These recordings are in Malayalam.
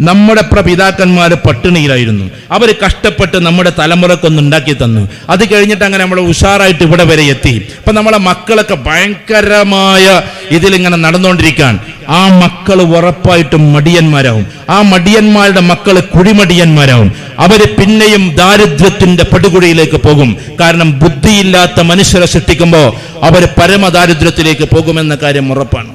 നമ്മുടെ പ്രപിതാക്കന്മാർ പട്ടിണിയിലായിരുന്നു. അവർ കഷ്ടപ്പെട്ട് നമ്മുടെ തലമുറക്കൊന്ന് ഉണ്ടാക്കി തന്നു. അത് കഴിഞ്ഞിട്ട് അങ്ങനെ നമ്മൾ ഉഷാറായിട്ട് ഇവിടെ വരെ എത്തി. ഇപ്പൊ നമ്മളെ മക്കളൊക്കെ ഭയങ്കരമായ ഇതിലിങ്ങനെ നടന്നുകൊണ്ടിരിക്കാൻ ആ മക്കൾ ഉറപ്പായിട്ടും മടിയന്മാരാവും. ആ മടിയന്മാരുടെ മക്കൾ കുഴിമടിയന്മാരാവും. അവർ പിന്നെയും ദാരിദ്ര്യത്തിന്റെ പടുകുഴിയിലേക്ക് പോകും. കാരണം ബുദ്ധിയില്ലാത്ത മനുഷ്യരെ സൃഷ്ടിക്കുമ്പോൾ അവർ പരമദാരിദ്ര്യത്തിലേക്ക് പോകുമെന്ന കാര്യം ഉറപ്പാണ്.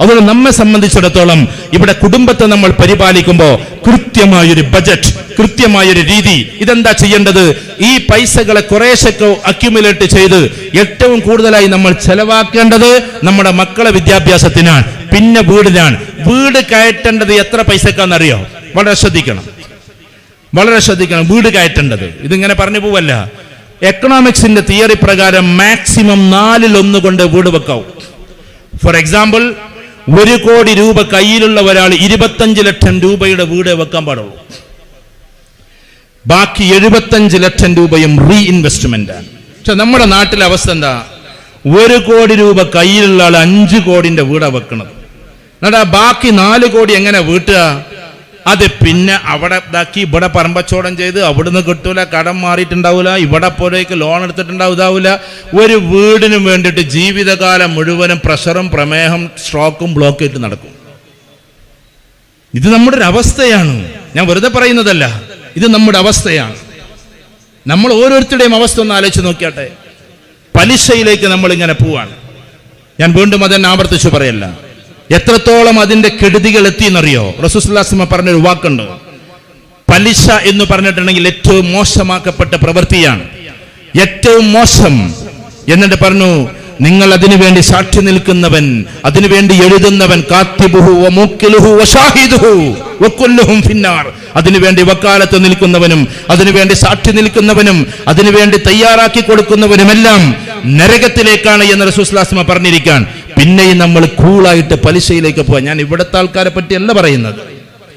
അതുകൊണ്ട് നമ്മെ സംബന്ധിച്ചിടത്തോളം ഇവിടെ കുടുംബത്തെ നമ്മൾ പരിപാലിക്കുമ്പോൾ കൃത്യമായൊരു ബജറ്റ് കൃത്യമായൊരു രീതി. ഇതെന്താ ചെയ്യേണ്ടത്? ഈ പൈസകളെ കുറേശ്ശൊക്കെ അക്യുമുലേറ്റ് ചെയ്ത് ഏറ്റവും കൂടുതലായി നമ്മൾ ചെലവാക്കേണ്ടത് നമ്മുടെ മക്കളെ വിദ്യാഭ്യാസത്തിനാണ് പിന്നെ വീടിനാണ്. വീട് കയറ്റേണ്ടത് എത്ര പൈസക്കാന്നറിയോ? വളരെ ശ്രദ്ധിക്കണം. വളരെ ശ്രദ്ധിക്കണം വീട് കയറ്റേണ്ടത്. ഇതിങ്ങനെ പറഞ്ഞു പോവല്ല. എക്കണോമിക്സിന്റെ തിയറി പ്രകാരം മാക്സിമം നാലിൽ ഒന്ന് കൊണ്ട് വീട് വെക്കാവും. ഫോർ എക്സാമ്പിൾ ഒരു കോടി രൂപ കയ്യിലുള്ള ഒരാൾ ഇരുപത്തഞ്ച് ലക്ഷം രൂപയുടെ വീട് വെക്കാൻ പാടുള്ളൂ. ബാക്കി എഴുപത്തഞ്ച് ലക്ഷം രൂപയും റീ ഇൻവെസ്റ്റ്മെന്റ് ആണ്. പക്ഷെ നമ്മുടെ നാട്ടിലെ അവസ്ഥ എന്താ? ഒരു കോടി രൂപ കയ്യിലുള്ള ആൾ അഞ്ച് കോടിന്റെ വീടാണ് വെക്കണത്. എന്നിട്ട് ബാക്കി നാല് കോടി എങ്ങനെ വീട്ടുക? അത് പിന്നെ അവിടെ ഇതാക്കി ഇവിടെ പറമ്പച്ചോടം ചെയ്ത് അവിടുന്ന് കിട്ടൂല കടം മാറിയിട്ടുണ്ടാവില്ല ഇവിടെ പോലേക്ക് ലോൺ എടുത്തിട്ടുണ്ടാവും ഇതാവില്ല ഒരു വീടിനും വേണ്ടിയിട്ട് ജീവിതകാലം മുഴുവനും പ്രഷറും പ്രമേഹം സ്ട്രോക്കും ബ്ലോക്ക് നടക്കും. ഇത് നമ്മുടെ ഒരു അവസ്ഥയാണ് ഞാൻ വെറുതെ പറയുന്നതല്ല. ഇത് നമ്മുടെ അവസ്ഥയാണ് നമ്മൾ ഓരോരുത്തരുടെയും അവസ്ഥ ഒന്ന് ആലോചിച്ച് നോക്കിയാട്ടെ. പലിശയിലേക്ക് നമ്മൾ ഇങ്ങനെ പോവാണ്. ഞാൻ വീണ്ടും അതെന്നെ ആവർത്തിച്ചു പറയല്ല. എത്രത്തോളം അതിന്റെ കെടുതികൾ എത്തിയെന്നറിയോ? റസൂസ്ലാസിമ പറഞ്ഞൊരു വാക്കുണ്ട്. പലിശ എന്ന് പറഞ്ഞിട്ടുണ്ടെങ്കിൽ ഏറ്റവും മോശമാക്കപ്പെട്ട പ്രവൃത്തിയാണ്. ഏറ്റവും മോശം. എന്നിട്ട് പറഞ്ഞു നിങ്ങൾ അതിനു വേണ്ടി സാക്ഷി നിൽക്കുന്നവൻ അതിനു വേണ്ടി എഴുതുന്നവൻ അതിനുവേണ്ടി വക്കാലത്ത് നിൽക്കുന്നവനും അതിനുവേണ്ടി സാക്ഷി നിൽക്കുന്നവനും അതിനുവേണ്ടി തയ്യാറാക്കി കൊടുക്കുന്നവനുമെല്ലാം നരകത്തിലേക്കാണ് എന്ന് റസൂസ്ലാസ്മ പറഞ്ഞിരിക്കാൻ. പിന്നെയും നമ്മൾ കൂളായിട്ട് പലിശയിലേക്ക് പോകാൻ ഞാൻ ഇവിടുത്തെ ആൾക്കാരെ പറ്റിയല്ല പറയുന്നത്.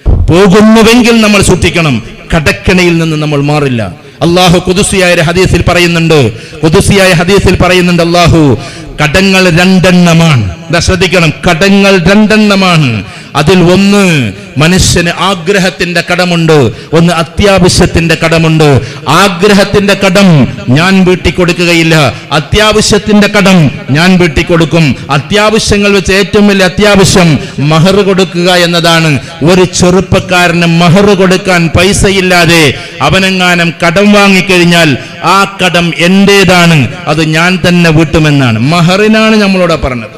പോകുന്നുവെങ്കിൽ നമ്മൾ സൂക്ഷിക്കണം. കടക്കണയിൽ നിന്ന് നമ്മൾ മാറില്ല. അള്ളാഹു കുതുസിയായ ഹദീസിൽ പറയുന്നുണ്ട്. കുതുസിയായ ഹദീസിൽ പറയുന്നുണ്ട് അള്ളാഹു കടങ്ങൾ രണ്ടെണ്ണമാണ്. ശ്രദ്ധിക്കണം. കടങ്ങൾ രണ്ടെണ്ണമാണ്. അതിൽ ഒന്ന് മനുഷ്യന് ആഗ്രഹത്തിന്റെ കടമുണ്ട്. ഒന്ന് അത്യാവശ്യത്തിന്റെ കടമുണ്ട്. ആഗ്രഹത്തിന്റെ കടം ഞാൻ വീട്ടി കൊടുക്കുകയില്ല. അത്യാവശ്യത്തിന്റെ കടം ഞാൻ വീട്ടി കൊടുക്കും. അത്യാവശ്യങ്ങൾ വെച്ച് ഏറ്റവും വലിയ അത്യാവശ്യം മഹർ കൊടുക്കുക എന്നതാണ്. ഒരു ചെറുപ്പക്കാരന് മഹർ കൊടുക്കാൻ പൈസയില്ലാതെ അവനെങ്ങാനും കടം വാങ്ങിക്കഴിഞ്ഞാൽ ആ കടം എന്റേതാണ്. അത് ഞാൻ തന്നെ വീട്ടുമെന്നാണ്. മഹറിനാണ് നമ്മളോട് പറഞ്ഞത്.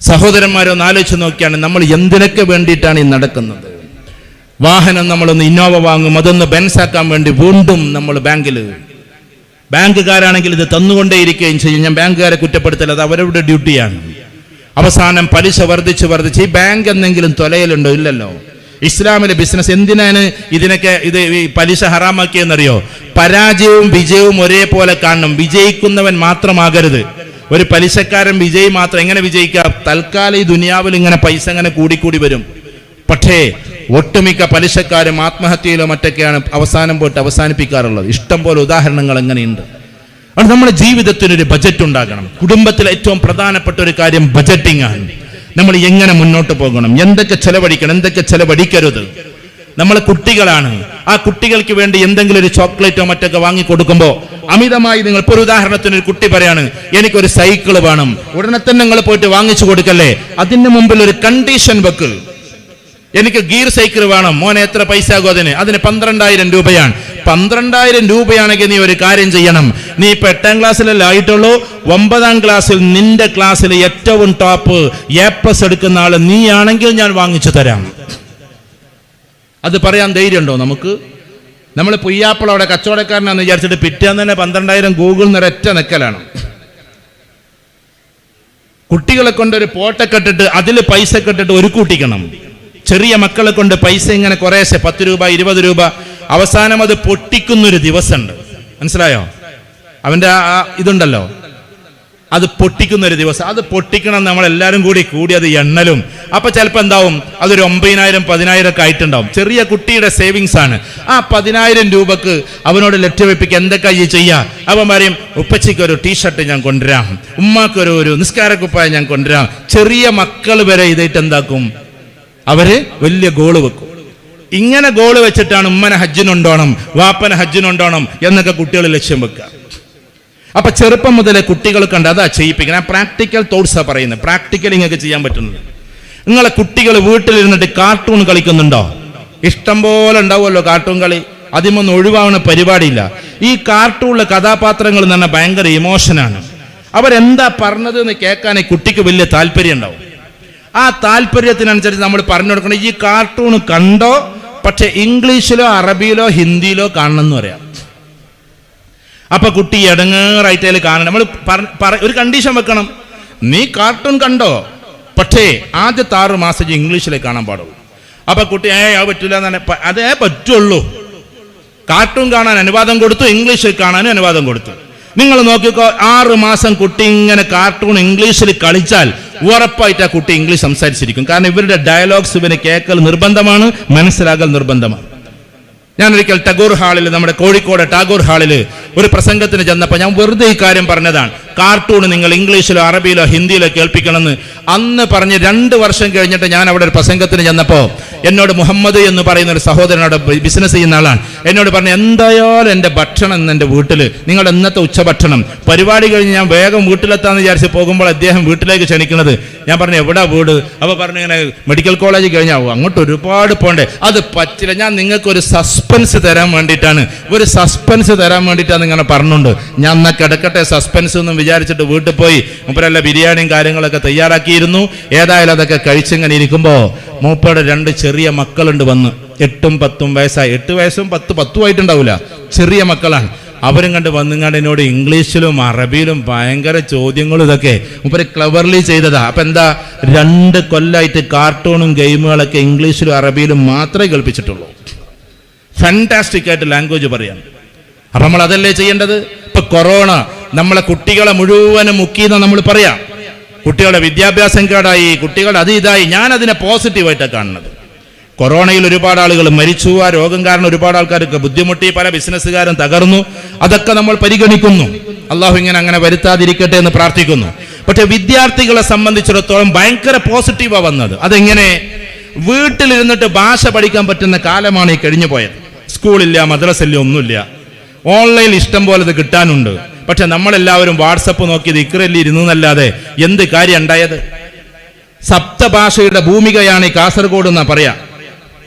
സഹോദരന്മാരൊന്ന് ആലോചിച്ച് നോക്കിയാണ് നമ്മൾ എന്തിനൊക്കെ വേണ്ടിയിട്ടാണ് ഈ നടക്കുന്നത്. വാഹനം നമ്മളൊന്ന് ഇന്നോവ വാങ്ങും അതൊന്ന് ബെൻസാക്കാൻ വേണ്ടി വീണ്ടും നമ്മൾ ബാങ്കിൽ ബാങ്കുകാരാണെങ്കിൽ ഇത് തന്നുകൊണ്ടേയിരിക്കുകയും ചെയ്യും. ഞാൻ ബാങ്കുകാരെ കുറ്റപ്പെടുത്തൽ അത് അവരുടെ ഡ്യൂട്ടിയാണ്. അവസാനം പലിശ വർദ്ധിച്ച് വർദ്ധിച്ച് ഈ ബാങ്ക് എന്തെങ്കിലും തൊലയിലുണ്ടോ? ഇല്ലല്ലോ. ഇസ്ലാമിലെ ബിസിനസ് എന്തിനാണ് ഇതിനൊക്കെ ഇത് ഈ പലിശ ഹറാമാക്കിയെന്നറിയോ? പരാജയവും വിജയവും ഒരേപോലെ കാണണം. വിജയിക്കുന്നവൻ മാത്രമാകരുത്. ഒരു പലിശക്കാരൻ വിജയി മാത്രം എങ്ങനെ വിജയിക്കാം? തൽക്കാലം ഈ ദുനിയാവിൽ ഇങ്ങനെ പൈസ ഇങ്ങനെ കൂടിക്കൂടി വരും. പക്ഷേ ഒട്ടുമിക്ക പലിശക്കാരും ആത്മഹത്യയിലോ മറ്റൊക്കെയാണ് അവസാനം പോയിട്ട് അവസാനിപ്പിക്കാറുള്ളത്. ഇഷ്ടം പോലെ ഉദാഹരണങ്ങൾ എങ്ങനെയുണ്ട്? അത് നമ്മുടെ ജീവിതത്തിനൊരു ബജറ്റ് ഉണ്ടാകണം. കുടുംബത്തിലെ ഏറ്റവും പ്രധാനപ്പെട്ട ഒരു കാര്യം ബജറ്റിംഗ് ആണ്. നമ്മൾ എങ്ങനെ മുന്നോട്ട് പോകണം? എന്തൊക്കെ ചെലവഴിക്കണം? എന്തൊക്കെ ചെലവഴിക്കരുത്? നമ്മൾ കുട്ടികളാണ്. ആ കുട്ടികൾക്ക് വേണ്ടി എന്തെങ്കിലും ഒരു ചോക്ലേറ്റോ മറ്റൊക്കെ വാങ്ങി കൊടുക്കുമ്പോൾ അമിതമായി നിങ്ങൾ ഇപ്പോൾ ഒരു ഉദാഹരണത്തിന് ഒരു കുട്ടി പറയാണ് എനിക്കൊരു സൈക്കിൾ വേണം. ഉടനെ തന്നെ നിങ്ങൾ പോയിട്ട് വാങ്ങിച്ചു കൊടുക്കല്ലേ? അതിന് മുമ്പിൽ ഒരു കണ്ടീഷൻ വെക്ക്. എനിക്ക് ഗീർ സൈക്കിൾ വേണം. മോനെ എത്ര പൈസ ആകും അതിന്? അതിന് പന്ത്രണ്ടായിരം രൂപയാണ്. പന്ത്രണ്ടായിരം രൂപയാണെങ്കിൽ നീ ഒരു കാര്യം ചെയ്യണം. നീ ഇപ്പൊ എട്ടാം ക്ലാസ്സിലല്ല ആയിട്ടുള്ളൂ? ഒമ്പതാം ക്ലാസ്സിൽ നിന്റെ ക്ലാസ്സിൽ ഏറ്റവും ടോപ്പ് എ പ്ലസ് എടുക്കുന്ന ആൾ നീയാണെങ്കിൽ ഞാൻ വാങ്ങിച്ചു തരാം. അത് പറയാൻ ധൈര്യമുണ്ടോ നമുക്ക്? നമ്മൾ പുയ്യാപ്പിള അവിടെ കച്ചവടക്കാരനാന്ന് വിചാരിച്ചിട്ട് പിറ്റേന്ന് തന്നെ പന്ത്രണ്ടായിരം ഗൂഗിൾ നിററ്റ നിക്കലാണ്. കുട്ടികളെ കൊണ്ട് ഒരു പോട്ടൊക്കെ ഇട്ടിട്ട് അതിൽ പൈസ കെട്ടിട്ട് ഒരു കൂട്ടിക്കണം. ചെറിയ മക്കളെ കൊണ്ട് പൈസ ഇങ്ങനെ കുറേശ്ശെ പത്ത് രൂപ ഇരുപത് രൂപ അവസാനം അത് പൊട്ടിക്കുന്നൊരു ദിവസമുണ്ട്. മനസ്സിലായോ? അവന്റെ ആ ഇതുണ്ടല്ലോ. അത് പൊട്ടിക്കുന്ന ഒരു ദിവസം. അത് പൊട്ടിക്കണം നമ്മൾ എല്ലാവരും കൂടി കൂടി അത് എണ്ണലും. അപ്പൊ ചിലപ്പോൾ എന്താവും? അതൊരു ഒമ്പതിനായിരം പതിനായിരം ഒക്കെ ആയിട്ടുണ്ടാവും. ചെറിയ കുട്ടിയുടെ സേവിങ്സ് ആണ്. ആ പതിനായിരം രൂപക്ക് അവനോട് ലെറ്റർ എന്തൊക്കെ ഈ ചെയ്യാ? അവൻ പറയും ഉപ്പച്ചിക്ക് ഒരു ടീഷർട്ട് ഞാൻ കൊണ്ടുവരാം. ഉമ്മാക്കൊരു ഒരു നിസ്കാരക്കുപ്പായ ഞാൻ കൊണ്ടുവരാം. ചെറിയ മക്കൾ വരെ ഇതായിട്ട് എന്താക്കും? അവർ വലിയ ഗോൾ വെക്കും. ഇങ്ങനെ ഗോൾ വെച്ചിട്ടാണ് ഉമ്മനെ ഹജ്ജിനുണ്ടോണം വാപ്പനെ ഹജ്ജിനുണ്ടോണം എന്നൊക്കെ കുട്ടികൾ ലക്ഷ്യം വെക്കുക. അപ്പൊ ചെറുപ്പം മുതലേ കുട്ടികൾ കണ്ട് അതാ ചെയ്യിപ്പിക്കണം. പ്രാക്ടിക്കൽ തോട്ട്സാ പറയുന്നത്. പ്രാക്ടിക്കൽ ഇങ്ങനെ ചെയ്യാൻ പറ്റുന്നത്. നിങ്ങളെ കുട്ടികൾ വീട്ടിലിരുന്നിട്ട് കാർട്ടൂൺ കളിക്കുന്നുണ്ടോ? ഇഷ്ടം പോലെ ഉണ്ടാവുമല്ലോ കാർട്ടൂൺ കളി. അതിമൊന്നും ഒഴിവാവുന്ന പരിപാടിയില്ല. ഈ കാർട്ടൂണിലെ കഥാപാത്രങ്ങൾ എന്ന് പറഞ്ഞാൽ ഭയങ്കര ഇമോഷനാണ് അവരെന്താ പറഞ്ഞത് എന്ന് കേൾക്കാൻ കുട്ടിക്ക് വലിയ താല്പര്യം ഉണ്ടാവും. ആ താല്പര്യത്തിനനുസരിച്ച് നമ്മൾ പറഞ്ഞു കൊടുക്കണം. ഈ കാർട്ടൂൺ കണ്ടോ? പക്ഷെ ഇംഗ്ലീഷിലോ അറബിയിലോ ഹിന്ദിയിലോ കാണണം എന്ന് പറയാം. അപ്പൊ കുട്ടി ഇടങ്ങേറായിട്ട് കാണണം. നമ്മൾ ഒരു കണ്ടീഷൻ വെക്കണം. നീ കാർട്ടൂൺ കണ്ടോ? പക്ഷേ ആദ്യത്തെ ആറ് മാസം ഇംഗ്ലീഷിലേ കാണാൻ പാടുള്ളൂ. അപ്പൊ കുട്ടി ഏ അത് പറ്റൂല എന്നാണ് അതേ പറ്റുള്ളൂ. കാർട്ടൂൺ കാണാൻ അനുവാദം കൊടുത്തു ഇംഗ്ലീഷിൽ കാണാനും അനുവാദം കൊടുത്തു. നിങ്ങൾ നോക്കിക്കോ ആറ് മാസം കുട്ടി ഇങ്ങനെ കാർട്ടൂൺ ഇംഗ്ലീഷിൽ കളിച്ചാൽ ഉറപ്പായിട്ട് ആ കുട്ടി ഇംഗ്ലീഷ് സംസാരിച്ചിരിക്കും. കാരണം ഇവരുടെ ഡയലോഗ്സ് ഇവന് കേൾക്കൽ നിർബന്ധമാണ് മനസ്സിലാകൽ നിർബന്ധമാണ്. ഞാൻ ഒരിക്കൽ ടാഗോർ ഹാളിൽ നമ്മുടെ കോഴിക്കോട് ടാഗോർ ഹാളിൽ ഒരു പ്രസംഗത്തിന് ചെന്നപ്പോൾ ഞാൻ വെറുതെ ഈ കാര്യം പറഞ്ഞതാണ്. കാർട്ടൂൺ നിങ്ങൾ ഇംഗ്ലീഷിലോ അറബിയിലോ ഹിന്ദിയിലോ കേൾപ്പിക്കണമെന്ന് അന്ന് പറഞ്ഞ് രണ്ട് വർഷം കഴിഞ്ഞിട്ട് ഞാൻ അവിടെ ഒരു പ്രസംഗത്തിന് ചെന്നപ്പോൾ എന്നോട് മുഹമ്മദ് എന്ന് പറയുന്ന ഒരു സഹോദരനോട് ബിസിനസ് ചെയ്യുന്ന ആളാണ്. എന്നോട് പറഞ്ഞു എന്തായാലും എന്റെ ഭക്ഷണം ഇന്ന് എന്റെ വീട്ടിൽ നിങ്ങളുടെ ഇന്നത്തെ ഉച്ചഭക്ഷണം. പരിപാടി കഴിഞ്ഞ് ഞാൻ വേഗം വീട്ടിലെത്താന്ന് വിചാരിച്ച് പോകുമ്പോൾ അദ്ദേഹം വീട്ടിലേക്ക് ക്ഷണിക്കുന്നത്. ഞാൻ പറഞ്ഞു എവിടെ വീട്? അപ്പോൾ പറഞ്ഞു ഇങ്ങനെ മെഡിക്കൽ കോളേജ് കഴിഞ്ഞാൽ അങ്ങോട്ട് ഒരുപാട് പോണ്ടേ. അത് പറ്റില്ല. ഞാൻ നിങ്ങൾക്കൊരു സസ്പെൻസ് തരാൻ വേണ്ടിയിട്ടാണ്. ഒരു സസ്പെൻസ് തരാൻ വേണ്ടിയിട്ടാണ് ഇങ്ങനെ പറഞ്ഞുണ്ട് ഞാൻ എന്നാൽ കിടക്കട്ടെ സസ്പെൻസ് എന്നും വിചാരിച്ചിട്ട് വീട്ടിൽ പോയി മൂപ്പരല്ല ബിരിയാണിയും കാര്യങ്ങളൊക്കെ തയ്യാറാക്കിയിരുന്നു. ഏതായാലും അതൊക്കെ കഴിച്ചിങ്ങനെ ഇരിക്കുമ്പോൾ മൂപ്പയുടെ രണ്ട് ചെറിയ മക്കളുണ്ട് വന്ന്. എട്ടും പത്തും വയസ്സായി. എട്ട് വയസ്സും പത്ത് പത്തും ആയിട്ടുണ്ടാവില്ല ചെറിയ മക്കളാണ്. അവരും കണ്ട് വന്നുങ്ങാണ്ട് എന്നോട് ഇംഗ്ലീഷിലും അറബിയിലും ഭയങ്കര ചോദ്യങ്ങളും ഇതൊക്കെ. മുപ്പര് ക്ലവർലി ചെയ്തതാ. അപ്പം എന്താ? രണ്ട് കൊല്ലായിട്ട് കാർട്ടൂണും ഗെയിമുകളൊക്കെ ഇംഗ്ലീഷിലും അറബിയിലും മാത്രമേ കേൾപ്പിച്ചിട്ടുള്ളൂ. ഫാന്റാസ്റ്റിക് ആയിട്ട് ലാംഗ്വേജ് പറയാം. അപ്പം നമ്മൾ അതല്ലേ ചെയ്യേണ്ടത്? ഇപ്പൊ കൊറോണ നമ്മളെ കുട്ടികളെ മുഴുവനും മുക്കിയെന്ന് നമ്മൾ പറയാം. കുട്ടികളുടെ വിദ്യാഭ്യാസം കേടായി കുട്ടികളുടെ അത് ഇതായി. ഞാൻ അതിനെ പോസിറ്റീവായിട്ടാണ് കാണുന്നത്. കൊറോണയിൽ ഒരുപാട് ആളുകൾ മരിച്ചു ആ രോഗം കാരണം ഒരുപാട് ആൾക്കാർക്ക് ബുദ്ധിമുട്ടി പല ബിസിനസ്സുകാരും തകർന്നു. അതൊക്കെ നമ്മൾ പരിഗണിക്കുന്നു. അള്ളാഹു ഇങ്ങനെ അങ്ങനെ വരുത്താതിരിക്കട്ടെ എന്ന് പ്രാർത്ഥിക്കുന്നു. പക്ഷെ വിദ്യാർത്ഥികളെ സംബന്ധിച്ചിടത്തോളം ഭയങ്കര പോസിറ്റീവാ വന്നത്. അതെങ്ങനെ? വീട്ടിലിരുന്നിട്ട് ഭാഷ പഠിക്കാൻ പറ്റുന്ന കാലമാണ് ഈ കഴിഞ്ഞു പോയത് സ്കൂളില്ല മദ്രസയില്ല ഒന്നുമില്ല. ഓൺലൈനിൽ ഇഷ്ടം പോലെ കിട്ടാനുണ്ട്. പക്ഷെ നമ്മളെല്ലാവരും വാട്സപ്പ് നോക്കിയത് ഇരുന്നു എന്നല്ലാതെ എന്ത് കാര്യം ഉണ്ടായത് സപ്തഭാഷയുടെ ഭൂമികയാണ് ഈ കാസർഗോഡ് എന്നാ പറയാ.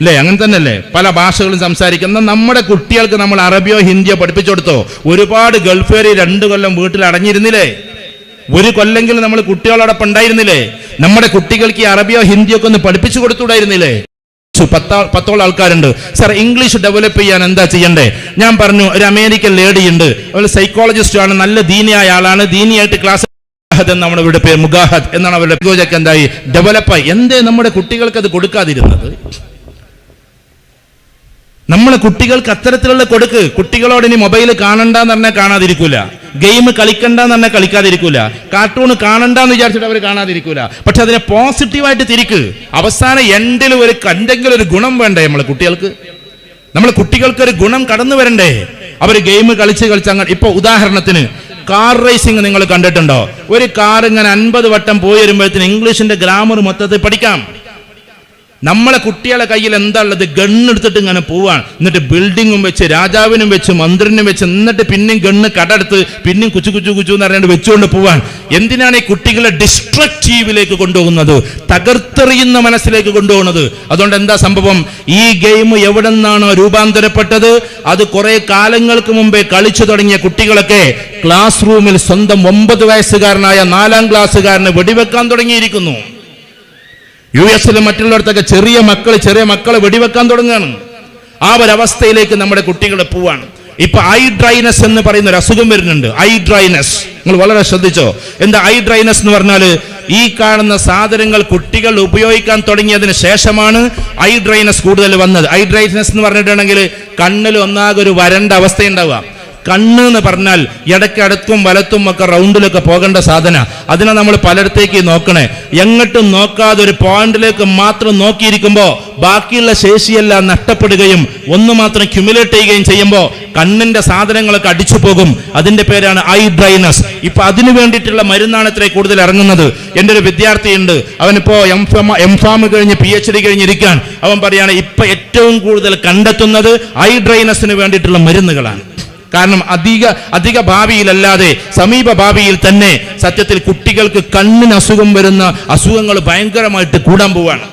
അല്ലേ? അങ്ങനെ തന്നെയല്ലേ? പല ഭാഷകളും സംസാരിക്കുന്ന നമ്മുടെ കുട്ടികൾക്ക് നമ്മൾ അറബിയോ ഹിന്ദിയോ പഠിപ്പിച്ചു കൊടുത്തോ? ഒരുപാട് ഗൾഫേറി രണ്ടു കൊല്ലം വീട്ടിൽ അടഞ്ഞിരുന്നില്ലേ? ഒരു കൊല്ലെങ്കിലും നമ്മൾ കുട്ടികളോടൊപ്പം ഉണ്ടായിരുന്നില്ലേ? നമ്മുടെ കുട്ടികൾക്ക് ഈ അറബിയോ ഹിന്ദിയോ ഒക്കെ ഒന്ന് പഠിപ്പിച്ചു കൊടുത്തുകൂടായിരുന്നില്ലേ ചു- പത്താ പത്തോളം ആൾക്കാരുണ്ട്. സാർ ഇംഗ്ലീഷ് ഡെവലപ്പ് ചെയ്യാൻ എന്താ ചെയ്യണ്ടേ? ഞാൻ പറഞ്ഞു ഒരു അമേരിക്കൻ ലേഡി ഉണ്ട്. അവൾ സൈക്കോളജിസ്റ്റ് ആണ് നല്ല ദീനിയായ ആളാണ്. ദീനിയായിട്ട് ക്ലാസ് മുഗാഹദ് എന്നാണ് അവരുടെ പേര്. മുഗാഹദ് എന്നാണ് അവരുടെ പ്രോജക്ട് എന്തായി? ഡെവലപ്പായി എന്തേ നമ്മുടെ കുട്ടികൾക്ക് അത് കൊടുക്കാതിരുന്നത്? നമ്മളെ കുട്ടികൾക്ക് അത്തരത്തിലുള്ള കൊടുക്ക്. കുട്ടികളോട് ഇനി മൊബൈൽ കാണണ്ടെന്ന് പറഞ്ഞാൽ കാണാതിരിക്കൂല. ഗെയിം കളിക്കണ്ടെന്ന് തന്നെ കളിക്കാതിരിക്കൂല. കാർട്ടൂൺ കാണണ്ടെന്ന് വിചാരിച്ചിട്ട് അവർ കാണാതിരിക്കൂല. പക്ഷെ അതിനെ പോസിറ്റീവായിട്ട് തിരിക്ക്. അവസാന എൻഡിൽ ഒരു എന്തെങ്കിലും ഒരു ഗുണം വേണ്ടേ നമ്മളെ കുട്ടികൾക്ക്? നമ്മൾ കുട്ടികൾക്ക് ഒരു ഗുണം കടന്നു വരണ്ടേ? അവർ ഗെയിം കളിച്ച് കളിച്ച് അങ്ങനെ ഇപ്പൊ ഉദാഹരണത്തിന് കാർ റേസിംഗ് നിങ്ങൾ കണ്ടിട്ടുണ്ടോ? ഒരു കാർ ഇങ്ങനെ അൻപത് വട്ടം പോയി വരുമ്പോഴത്തേന് ഇംഗ്ലീഷിന്റെ ഗ്രാമർ മൊത്തത്തിൽ പഠിക്കാം. നമ്മളെ കുട്ടികളെ കയ്യിൽ എന്താ ഉള്ളത്? ഗണ്ണെടുത്തിട്ട് ഇങ്ങനെ പോവാണ്. എന്നിട്ട് ബിൽഡിങ്ങും വെച്ച് രാജാവിനും വെച്ച് മന്ത്രിനും വെച്ച് എന്നിട്ട് പിന്നെയും ഗണ്ണ് കടടുത്ത് പിന്നെയും കുച്ചു കുച്ചു കുച്ചു എന്ന് പറഞ്ഞുകൊണ്ട് വെച്ചുകൊണ്ട് പോവാൻ എന്തിനാണ് ഈ കുട്ടികളെ ഡിസ്ട്രക്റ്റീവിലേക്ക് കൊണ്ടുപോകുന്നത്? തകർത്തെറിയുന്ന മനസ്സിലേക്ക് കൊണ്ടുപോകുന്നത്. അതുകൊണ്ട് എന്താ സംഭവം? ഈ ഗെയിം എവിടെ നിന്നാണോ രൂപാന്തരപ്പെട്ടത്? അത് കുറെ കാലങ്ങൾക്ക് മുമ്പേ കളിച്ചു തുടങ്ങിയ കുട്ടികളൊക്കെ ക്ലാസ് റൂമിൽ സ്വന്തം ഒമ്പത് വയസ്സുകാരനായ നാലാം ക്ലാസ്സുകാരനെ വെടിവെക്കാൻ തുടങ്ങിയിരിക്കുന്നു. യു എസിലും മറ്റുള്ളിടത്തൊക്കെ ചെറിയ മക്കൾ ചെറിയ മക്കളെ വെടിവെക്കാൻ തുടങ്ങുകയാണ്. ആ ഒരവസ്ഥയിലേക്ക് നമ്മുടെ കുട്ടികൾ പോവാണ്. ഇപ്പൊ ഐ ഡ്രൈനസ് എന്ന് പറയുന്ന ഒരു അസുഖം വരുന്നുണ്ട്. Eye dryness. നിങ്ങൾ വളരെ ശ്രദ്ധിച്ചോ? എന്താ ഐ ഡ്രൈനസ് എന്ന് പറഞ്ഞാൽ ഈ കാണുന്ന സാധനങ്ങൾ കുട്ടികൾ ഉപയോഗിക്കാൻ തുടങ്ങിയതിന് ശേഷമാണ് ഐ ഡ്രൈനസ് കൂടുതൽ വന്നത്. ഐ ഡ്രൈനസ് എന്ന് പറഞ്ഞിട്ടുണ്ടെങ്കിൽ കണ്ണിൽ ഒന്നാകെ ഒരു വരണ്ട അവസ്ഥയുണ്ടാവുക. കണ്ണ് എന്ന് പറഞ്ഞാൽ ഇടയ്ക്ക് അടുത്തും വലത്തും ഒക്കെ റൗണ്ടിലൊക്കെ പോകേണ്ട സാധന. അതിനെ നമ്മൾ പലയിടത്തേക്ക് നോക്കണേ. എങ്ങോട്ടും നോക്കാതെ ഒരു പോയിന്റിലേക്ക് മാത്രം നോക്കിയിരിക്കുമ്പോൾ ബാക്കിയുള്ള ശേഷിയെല്ലാം നഷ്ടപ്പെടുകയും ഒന്ന് മാത്രം ക്യുമുലേറ്റ് ചെയ്യുകയും ചെയ്യുമ്പോൾ കണ്ണിന്റെ സാധനങ്ങളൊക്കെ അടിച്ചു പോകും. അതിന്റെ പേരാണ് ഐ ഡ്രൈനസ് ഇപ്പൊ അതിനു വേണ്ടിയിട്ടുള്ള മരുന്നാണ് ഇത്രയും കൂടുതൽ ഇറങ്ങുന്നത്. എന്റെ ഒരു വിദ്യാർത്ഥിയുണ്ട്. അവനിപ്പോ എം ഫാം എം ഫാം കഴിഞ്ഞ് പി എച്ച് ഡി കഴിഞ്ഞിരിക്കാൻ. അവൻ പറയാണ് ഇപ്പൊ ഏറ്റവും കൂടുതൽ കണ്ടെത്തുന്നത് ഐ ഡ്രൈനസിന് വേണ്ടിയിട്ടുള്ള മരുന്നുകളാണ്. കാരണം അധിക അധിക ഭാവിയിലല്ലാതെ സമീപ ഭാവിയിൽ തന്നെ സത്യത്തിൽ കുട്ടികൾക്ക് കണ്ണിന് അസുഖം വരുന്ന അസുഖങ്ങൾ ഭയങ്കരമായിട്ട് കൂടാൻ പോവാണ്.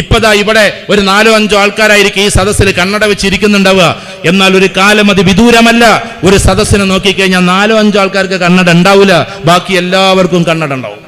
ഇപ്പതാ ഇവിടെ ഒരു നാലോ അഞ്ചോ ആൾക്കാരായിരിക്കും ഈ സദസ്സിൽ കണ്ണട വെച്ചിരിക്കുന്നുണ്ടാവുക. എന്നാൽ ഒരു കാലം അത് വിദൂരമല്ല. ഒരു സദസ്സിനെ നോക്കിക്കഴിഞ്ഞാൽ നാലോ അഞ്ചോ ആൾക്കാർക്ക് കണ്ണട ഉണ്ടാവില്ല ബാക്കി എല്ലാവർക്കും കണ്ണട ഉണ്ടാവും.